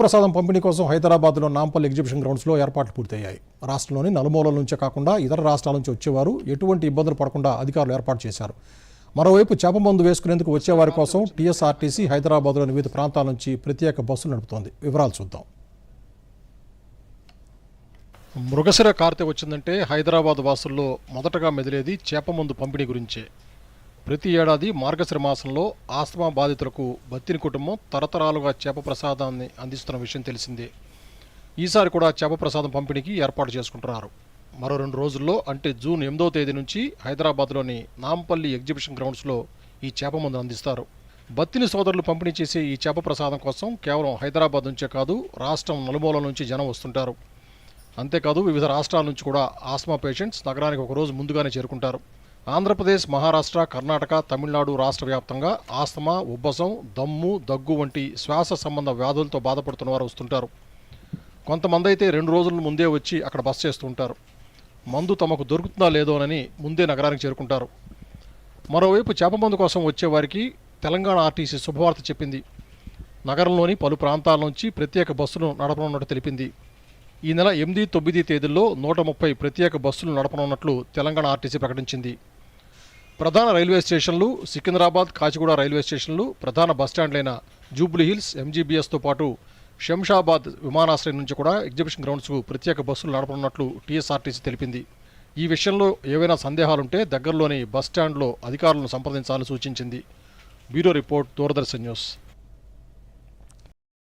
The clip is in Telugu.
ప్రసాదం పంపిణీ కోసం హైదరాబాద్లో నాంపల్లి ఎగ్జిబిషన్ గ్రౌండ్స్లో ఏర్పాట్లు పూర్తయ్యాయి. రాష్ట్రంలోని నలుమూలల నుంచే కాకుండా ఇతర రాష్ట్రాల నుంచి వచ్చేవారు ఎటువంటి ఇబ్బందులు పడకుండా అధికారులు ఏర్పాటు చేశారు. మరోవైపు చేప మందు వేసుకునేందుకు వచ్చేవారి కోసం టీఎస్ఆర్టీసీ హైదరాబాద్లోని వివిధ ప్రాంతాల నుంచి ప్రత్యేక బస్సులు నడుపుతోంది. వివరాలు చూద్దాం. మృగశిర కార్తె వచ్చిందంటే హైదరాబాద్ వాసుల్లో మొదటగా మెదిలేది చేప మందు పంపిణీ గురించే. ప్రతి ఏడాది మార్గశిర మాసంలో ఆస్తమా బాధితులకు బత్తిని కుటుంబం తరతరాలుగా చేప ప్రసాదాన్ని అందిస్తున్న విషయం తెలిసిందే. ఈసారి కూడా చేప ప్రసాదం పంపిణీకి ఏర్పాటు చేసుకుంటున్నారు. మరో రెండు రోజుల్లో అంటే జూన్ ఎనిమిదవ తేదీ నుంచి హైదరాబాద్లోని నాంపల్లి ఎగ్జిబిషన్ గ్రౌండ్స్లో ఈ చేప మందు అందిస్తారు. బత్తిని సోదరులు పంపిణీ చేసే ఈ చేప ప్రసాదం కోసం కేవలం హైదరాబాద్ నుంచే కాదు రాష్ట్రం నలుమూలల నుంచి జనం వస్తుంటారు. అంతేకాదు వివిధ రాష్ట్రాల నుంచి కూడా ఆస్మా పేషెంట్స్ నగరానికి ఒక రోజు ముందుగానే చేరుకుంటారు. ఆంధ్రప్రదేశ్ మహారాష్ట్ర కర్ణాటక తమిళనాడు రాష్ట్ర వ్యాప్తంగా ఆస్తమా ఉబ్బసం దమ్ము దగ్గు వంటి శ్వాస సంబంధ వ్యాధులతో బాధపడుతున్న వారు వస్తుంటారు. కొంతమంది అయితే రెండు రోజుల ముందే వచ్చి అక్కడ బస చేస్తుంటారు మందు తమకు దొరుకుతుందా లేదోనని ముందే నగరానికి చేరుకుంటారు. మరోవైపు చేప మందు కోసం వచ్చేవారికి తెలంగాణ ఆర్టీసీ శుభవార్త చెప్పింది. నగరంలోని పలు ప్రాంతాల నుంచి ప్రత్యేక బస్సులు నడపనున్నట్టు తెలిపింది. ఈ నెల ఎనిమిది తొమ్మిది తేదీల్లో నూట ముప్పై ప్రత్యేక బస్సులు నడపనున్నట్లు తెలంగాణ ఆర్టీసీ ప్రకటించింది. ప్రధాన రైల్వే స్టేషన్లు సికింద్రాబాద్ కాచిగూడ రైల్వే స్టేషన్లు ప్రధాన బస్టాండ్లైన జూబ్లీ హిల్స్ ఎంజీబీఎస్తో పాటు శంషాబాద్ విమానాశ్రయం నుంచి కూడా ఎగ్జిబిషన్ గ్రౌండ్స్కు ప్రత్యేక బస్సులు నడపనున్నట్లు టీఎస్ఆర్టీసీ తెలిపింది. ఈ విషయంలో ఏవైనా సందేహాలుంటే దగ్గరలోని బస్టాండ్లో అధికారులను సంప్రదించాలని సూచించింది. Bureau report Doordarshan news.